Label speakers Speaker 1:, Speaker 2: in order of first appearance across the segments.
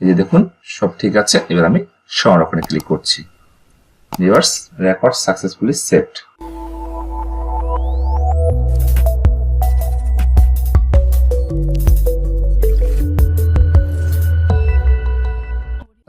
Speaker 1: এই যে দেখুন, সব ঠিক আছে। এবার আমি সংরক্ষণে ক্লিক করছি। ভিউয়ার্স রেকর্ড সাকসেসফুলি সেভড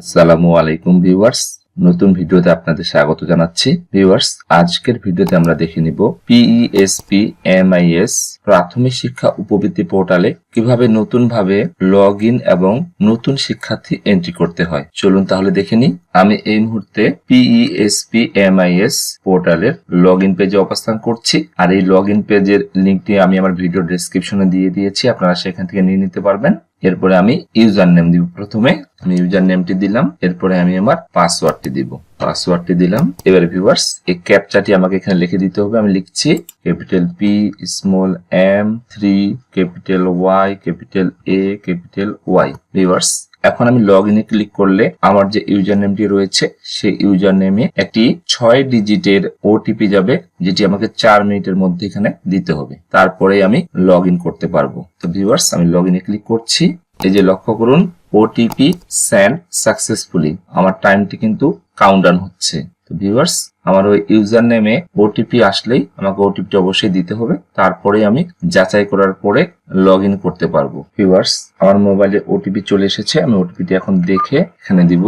Speaker 1: আসসালামু আলাইকুম ভিউয়ার্স নতুন ভিডিওতে আপনাদের স্বাগত জানাচ্ছি। ভিউয়ার্স, আজকের ভিডিওতে আমরা দেখে নিব পিইএসপি এমআইএস প্রাথমিক শিক্ষা উপবৃত্তি পোর্টালে কীভাবে নতুন ভাবে লগ এবং নতুন শিক্ষার্থী এন্ট্রি করতে হয়। চলুন তাহলে দেখে নিই। আমি এই মুহূর্তে পিইএসপি এমআইএস পোর্টালের লগ ইন পেজে অবস্থান করছি। আর এই লগ ইন পেজের লিঙ্কটি আমি আমার ভিডিও ডেসক্রিপশনে দিয়ে দিয়েছি। আপনারা সেখান থেকে নিয়ে নিতে পারবেন। এরপরে আমি ইউজার নেম দিব প্রথমে। আমি ইউজার নেমটি দিলাম, এরপরে আমি আমার পাসওয়ার্ডটি দিব। পাসওয়ার্ডটি দিলাম। এবারে ভিউয়ার্স এই ক্যাপচাটি আমাকে এখানে লিখে দিতে হবে। আমি লিখছি capital P small M three capital Y capital A capital Y viewers এখন আমি লগ ইনে ক্লিক করলে আমার যে ইউজার নেমটি রয়েছে, সেই ইউজার নেমে একটি ছয় ডিজিটের ওটিপি যাবে, যেটি আমাকে চার মিনিটের মধ্যে এখানে দিতে হবে। তারপরে আমি লগ করতে পারব। তো ভিউয়ার্স আমি লগ ইনে ক্লিক করছি। এই যে লক্ষ্য করুন ওটিপি স্যান্ড সাকসেসফুলি আমার টাইমটি কিন্তু কাউন্ট ডাউন হচ্ছে। তো ভিউয়ার্স আমার ওই ইউজার নেমে ওটিপি আসলেই আমাকে ওটিপিটা অবশ্যই দিতে হবে। তারপরে আমি যাচাই করার পরে লগ করতে পারব। ভিউয়ার্স আমার মোবাইলে ওটিপি চলে এসেছে, আমি ওটিপিটি এখন দেখে এখানে দিব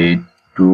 Speaker 1: eight two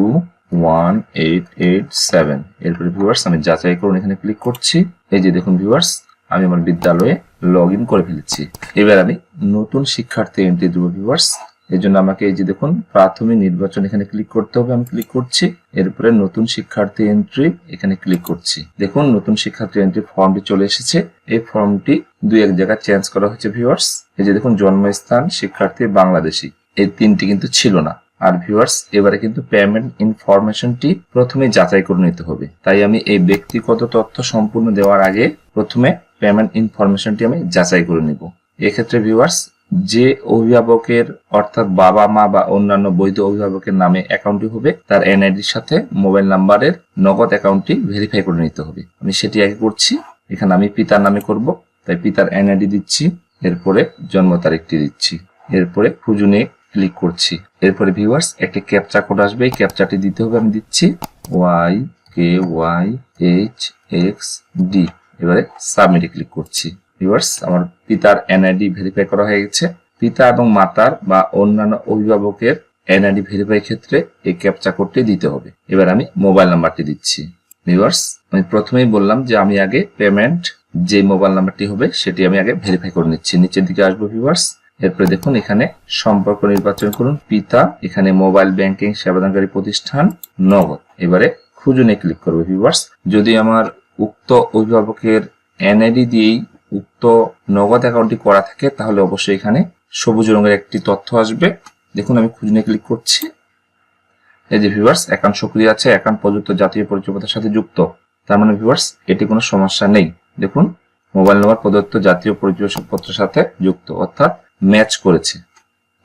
Speaker 1: one eight eight seven এরপরে ভিউয়ার্স আমি যাচাই করুন, এখানে ক্লিক করছি। এই যে দেখুন ভিউয়ার্স আমি আমার বিদ্যালয়ে লগ করে ফেলেছি। এবার আমি নতুন শিক্ষার্থী এন্ট্রি দেবো ভিউয়ার্স এই জন্য আমাকে এই যে দেখুন, প্রাথমিক নির্বাচন এখানে ক্লিক করতে হবে, আমি ক্লিক করছি। এরপরে নতুন শিক্ষার্থী এন্ট্রি এখানে ক্লিক করছি। দেখুন, নতুন শিক্ষার্থী এন্ট্রি ফর্মটি চলে এসেছে। এই ফর্মটি দুই এক জায়গায় চেঞ্জ করা হয়েছে ভিউয়ার্স এই যে দেখুন, জন্মস্থান, শিক্ষার্থী বাংলাদেশি। এই তিনটি কিন্তু ছিল না। আর ভিউয়ার্স এবারে কিন্তু পেমেন্ট ইনফরমেশনটি প্রথমে যাচাই করে নিতে হবে। তাই আমি এই ব্যক্তিগত তথ্য সম্পূর্ণ দেওয়ার আগে প্রথমে পেমেন্ট ইনফরমেশনটি আমি যাচাই করে নিব। এক্ষেত্রে ভিউয়ার্স যে অভিভাবকের, অর্থাৎ বাবা, মা বা অন্যান্য বৈধ অভিভাবকের নামে অ্যাকাউন্টটি হবে, তার এনআইডির সাথে মোবাইল নাম্বারের নগদ অ্যাকাউন্টটি ভেরিফাই করে নিতে হবে। আমি সেটি আগে করছি, এখানে আমি পিতার নামে করব, তাই পিতার এনআইডি দিচ্ছি, এরপরে জন্ম তারিখটি দিচ্ছি, এরপরে খুঁজুনে ক্লিক করছি। এরপরে ভিউয়ার্স একটি ক্যাপচা কোড আসবে, এই ক্যাপচাটি দিতে হবে, আমি দিচ্ছি Y K Y H X D এবারে সাবমিটে ক্লিক করছি। ভিউয়ার্স আমার পিতার এনআইডি ভেরিফাই করা হয়ে গেছে। পিতা এবং মাতার বা অন্যান্য অভিভাবকের এনআইডি ভেরিফাই ক্ষেত্রে এই ক্যাপচা কোডটি দিতে হবে। এবার আমি মোবাইল নাম্বারটি দিচ্ছি। ভিউয়ার্স আমি প্রথমেই বললাম যে আমি আগে পেমেন্ট যে মোবাইল নাম্বারটি হবে, সেটি আমি আগে ভেরিফাই করে নিচ্ছি। নিচের দিকে আসব ভিউয়ার্স এরপরে দেখুন, এখানে সম্পর্ক নির্বাচন করুন। পিতা, এখানে মোবাইল ব্যাংকিং সেবাদানকারী প্রতিষ্ঠান, নগদ। এবারে খুঁজুনে ক্লিক করব ভিউয়ার্স যদি আমার উক্ত অভিভাবকের এনআইডি দিয়েই উক্ত নগদ অ্যাকাউন্টটি করা থাকে, তাহলে অবশ্যই এখানে সবুজ রঙের একটি তথ্য আসবে। দেখুন, আমি খুঁজে ক্লিক করছি। এই যে ভিউয়ার্স অ্যাকাউন্ট সক্রিয় আছে অ্যাকাউন্ট প্রযুক্ত, জাতীয় পরিচয়পত্রের সাথে যুক্ত। তার মানে ভিউয়ার্স এটি কোনো সমস্যা নেই। দেখুন মোবাইল নম্বর প্রদত্ত, জাতীয় পরিচয়পত্রের সাথে যুক্ত, অর্থাৎ ম্যাচ করেছে।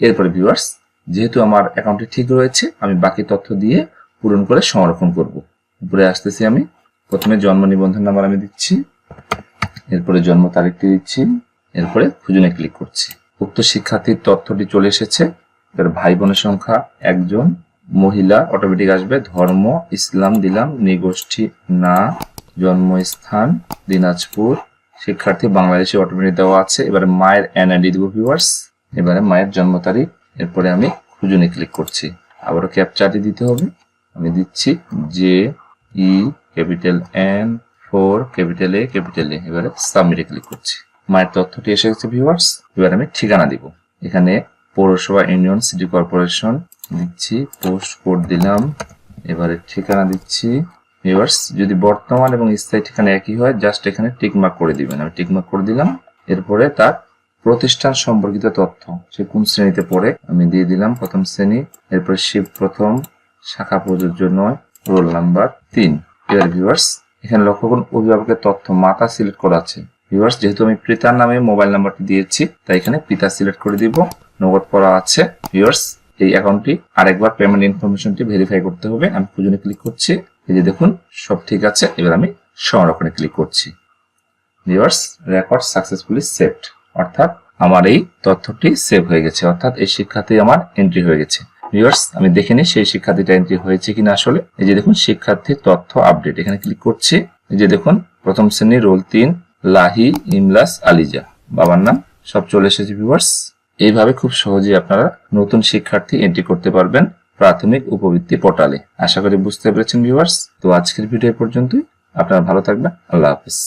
Speaker 1: এরপরে ভিউয়ার্স যেহেতু আমার অ্যাকাউন্টটি ঠিক রয়েছে, আমি বাকি তথ্য দিয়ে পূরণ করে সংরক্ষণ করব। উপরে আসতেছি আমি। প্রথমে জন্ম নিবন্ধন নাম্বার আমি দিচ্ছি। এরপরে জন্ম তারিখটি দিচ্ছি, এরপরে খুঁজনে ক্লিক করছি। উক্ত শিক্ষার্থীর তথ্যটি চলে এসেছে। এর ভাই বোনের সংখ্যা, একজন, মহিলা অটোমেটিক আসবে, ধর্ম, ইসলাম দিলাম, নিগোষ্ঠী, না, জন্মস্থান, দিনাজপুর, শিক্ষার্থী বাংলাদেশে অটোমেটিক দেওয়া আছে। এবারে মায়ের এনআইডি দিব ভিউয়ার্স এবারে মায়ের জন্ম তারিখ, এরপরে আমি খুঁজুনে ক্লিক করছি। আবারও ক্যাপচারটি দিতে হবে। আমি দিচ্ছি J E capital N four capital A capital A এবারে সাবমিটে ক্লিক করছি। মায়ের তথ্যটি এসে গেছে ভিউয়ার্স এবার আমি ঠিকানা দিব। এখানে পৌরসভা, ইউনিয়ন সিটি কর্পোরেশন দিচ্ছি পোস্ট কোড দিলাম। এবারে ঠিকানা দিচ্ছি। ভিউয়ার্স যদি বর্তমান এবং স্থায়ী ঠিকানা একই হয় জাস্ট এখানে টিকমার্ক করে দিবেন। আমি টিকমার্ক করে দিলাম। এরপরে তার প্রতিষ্ঠান সম্পর্কিত তথ্য, সে কোন শ্রেণীতে পড়ে, আমি দিয়ে দিলাম প্রথম শ্রেণি। এরপরে শিব প্রথম, শাখা প্রযোজ্য নয় রোল নাম্বার তিন। এবার ভিউয়ার্স এখানে লক্ষ্য করুন, অভিভাবকের তথ্য মাতা সিলেক্ট করা আছে। ভিউয়ার্স যেহেতু আমি পিতার নামে মোবাইল নাম্বারটি দিয়েছি, তাই এখানে পিতা সিলেক্ট করে দিব, নগদ করা আছে। ভিউয়ার্স এই অ্যাকাউন্টটি আরেকবার পেমেন্ট ইনফরমেশনটি ভেরিফাই করতে হবে। আমি খুঁজনে ক্লিক করছি, এই যে দেখুন, সব ঠিক আছে, এবার আমি সংরক্ষণে ক্লিক করছি। ভিউয়ার্স রেকর্ড সাকসেসফুলি সেভড অর্থাৎ আমার এই তথ্যটি সেভ হয়ে গেছে, অর্থাৎ এই শিক্ষাতেই আমার এন্ট্রি হয়ে গেছে। ভিউয়ার্স আমি দেখে নিই সেই শিক্ষার্থীটা এন্ট্রি হয়েছে কিনা আসলে। এই যে দেখুন শিক্ষার্থীর তথ্য আপডেট এখানে ক্লিক করছি। এই যে দেখুন, প্রথম শ্রেণি রোল তিন, লাহি, ইমলাস, আলিজা। বাবার নাম, সব চলে এসেছে ভিউয়ার্স এইভাবে খুব সহজেই আপনারা নতুন শিক্ষার্থী এন্ট্রি করতে পারবেন প্রাথমিক উপবৃত্তি পোর্টালে আশা করি বুঝতে পেরেছেন ভিউয়ার্স তো আজকের ভিডিও পর্যন্তই। আপনারা ভালো থাকবেন। আল্লাহ হাফেজ।